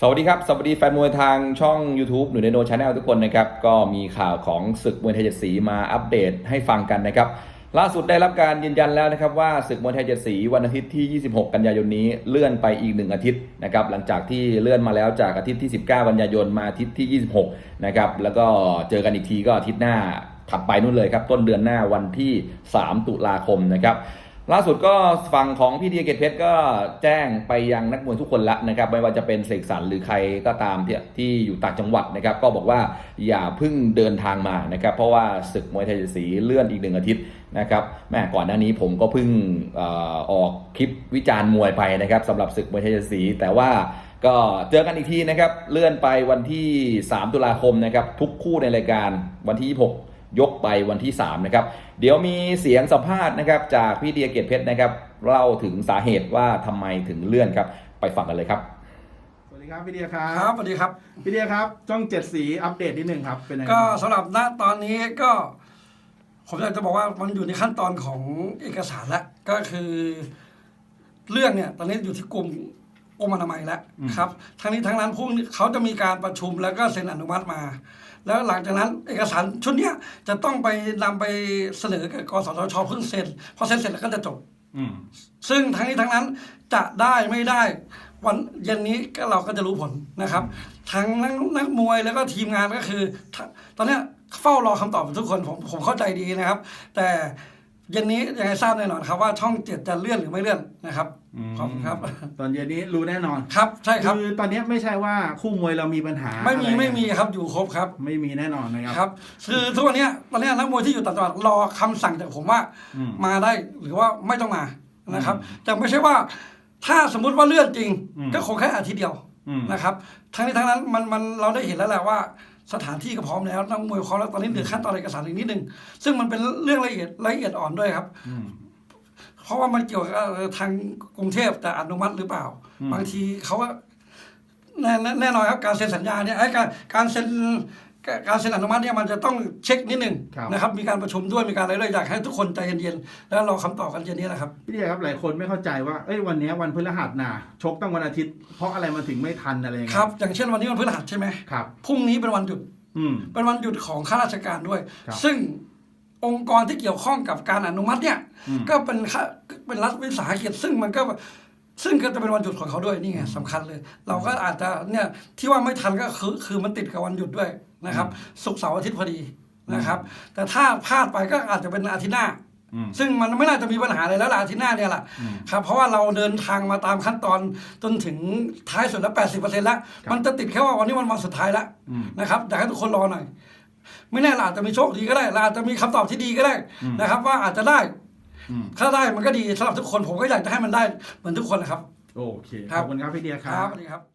สวัสดีครับ สวัสดีแฟนมวยทางช่อง YouTube หนูในโนชาแนลทุกคนนะครับ ก็มีข่าวของศึกมวยไทยเจ็ดสีมาอัปเดตให้ฟังกันนะครับ ล่าสุดได้รับการยืนยันแล้วนะครับว่าศึกมวยไทยเจ็ดสีวันอาทิตย์ที่ 26 กันยายนนี้เลื่อนไปอีกหนึ่งอาทิตย์นะครับหลังจากที่เลื่อนมาแล้วจากอาทิตย์ที่ 19 กันยายนมาอาทิตย์ที่ 26 นะครับแล้วก็เจอกันอีกทีก็อาทิตย์หน้าถัดไปนู่นเลยครับต้นเดือนหน้าวันที่ 3 ตุลาคมนะครับ ล่าสุดก็ฝั่งของพี่เดียเกตเพชรก็แจ้งไปยังนักมวยทุกคนละนะครับไม่ว่าจะเป็นเสกสรรหรือใครก็ตามที่ที่อยู่ต่างจังหวัดนะครับ ก็บอกว่าอย่าเพิ่งเดินทางมานะครับ เพราะว่าศึกมวยไทยสีเลื่อนอีกหนึ่งอาทิตย์นะครับแม่ก่อนหน้านี้ผมก็เพิ่งออออกคลิปวิจารณ์มวยไปนะครับสำหรับศึกมวยไทยสีแต่ว่าก็เจอกันอีกทีนะครับเลื่อนไปวันที่ 3 ตุลาคมนะครับทุกคู่ในรายการวันที่ 26 ยกไปวันที่ 3 นะครับ เดี๋ยวมีเสียงสัมภาษณ์นะครับ จากพี่เดียเกียรติเพชรนะครับ เล่าถึงสาเหตุว่าทำไมถึงเลื่อนครับ ไปฟังกันเลยครับ สวัสดีครับพี่เดียครัครับบสวัสดีครับ พี่เดียครับจ้องเจ็ดสีอัปเดตนิดนึงครับเป็นยังไงก็บ้างสำหรับณตอนนี้ก็ผมอยากจะบอกว่ามันอยู่ในขั้นตอนของเอกสารแล้วก็คือ เรื่องเนี่ย ตอนนี้อยู่ที่กรม กรมอนามัยแล้วครับทั้งนี้ทั้งนั้นพวกนี้เขาจะมีการประชุมแล้วก็เซ็นอนุมัติมา แล้วหลังจากนั้นเอกสารชุดเนี้ยจะต้องไปนำไปเสนอกับกสทชเพิ่งเซ็นพอเซ็นเสร็จแล้วก็จะจบ อืม ซึ่งทั้งนี้ทั้งนั้นจะได้ไม่ได้วันเย็นนี้ก็เราก็จะรู้ผลนะครับ ทั้งนักนักมวยแล้วก็ทีมงานก็คือทตอนเนี้ยเฝ้ารอคำตอบจากทุกคนผมผมเข้าใจดีนะครับ แต่ เย็นนี้ยังไงทราบแน่นอนครับว่าช่องเจ็ดจะเลื่อนหรือไม่เลื่อนนะครับขอบคุณครับ ตอนเย็นนี้รู้แน่นอนครับใช่ครับคือตอนนี้ไม่ใช่ว่าคู่มวยเรามีปัญหา ไม่มีอะรไม่มีครับอยู่ครบครับ ไม่มีแน่นอนนะครับครับคือทุกวันเนี้ยตอนเนี้ยนักมวยที่อยู่ต่างจังหวัดรอคำสั่งจากผมว่าอืมมาได้หรือว่าไม่ต้องมานะครับอืมแต่ไม่ใช่ว่าถ้าสมมุติว่าเลื่อนจริงอืมก็คงแค่อาทิตย์เดียวอืมนะครับ ทั้งนี้ทั้งนั้นมันมันเราได้เห็นแล้วแหละว่า สถานที่ก็พร้อมแล้วนักมวยพร้อมแล้วตอนนี้เหลือขั้นตอนเอกสารอีกนิดนึงซึ่งมันเป็นเรื่องละเอียดละเอียดอ่อนด้วยครับอืมเพราะว่ามันเกี่ยวกับเอ่อทางกรุงเทพจะอนุมัติหรือเปล่าอืมบางทีเขาว่าแน่แน่แน่นอนครับการเซ็นสัญญาเนี่ยไอ้การการเซ็น การเซ็นอนุมัติเนี่ยมันจะต้องเช็คนิดนึงครับ นะครับ มีการประชุมด้วยมีการอะไรด้วยอยากให้ทุกคนใจเย็นๆแล้วรอคำตอบกันเย็นนี้แหละครับ พี่เดียครับหลายคนไม่เข้าใจว่าเอ้ยวันนี้วันพฤหัสน่ะชกตั้งวันอาทิตย์ เพราะอะไรมันถึงไม่ทันอะไรอย่างคเงี้ยรับ อย่างเช่นวันนี้วันพฤหัสใช่ไหมครับ พรุ่งนี้เป็นวันหยุด อืม เป็นวันหยุดของข้าราชการด้วย ครับ ซึ่งองค์กรที่เกี่ยวข้องกับการอนุมัติเนี่ย อืม ก็เป็นข้าเป็นรัฐวิสาหกิจซึ่งมันก็ ซึ่งก็จะเป็นวันหยุดของเขาด้วยนี่ไงสำคัญเลย เราก็อาจจะเนี่ยที่ว่าไม่ทันก็คือคือมันติดกับวันหยุดด้วยนะครับศุกร์เสาร์อาทิตย์พอดีนะครับ แต่ถ้าพลาดไปก็อาจจะเป็นอาทิตย์หน้า อืม ซึ่งมันไม่น่าจะมีปัญหาอะไรแล้วล่ะอาทิตย์หน้าเนี่ยแหละอืมครับเพราะว่าเราเดินทางมาตามขั้นตอนจนถึงท้ายสุดแล้ว 80%แล้วครับมันจะติดแค่ว่าวันนี้วันวันสุดท้ายแล้วอืมนะครับอยากให้ทุกคนรอหน่อย ไม่แน่เราอาจจะมีโชคดีก็ได้เราอาจจะมีคำตอบที่ดีก็ได้อืมนะครับ ว่าอาจจะได้ อืมถ้าได้มันก็ดีสำหรับทุกคนผมก็อยากจะให้มันได้เหมือนทุกคนนะครับ โอเคครัขบอบคุณครับพี่เดียคครัรับบ สวัสดีครับ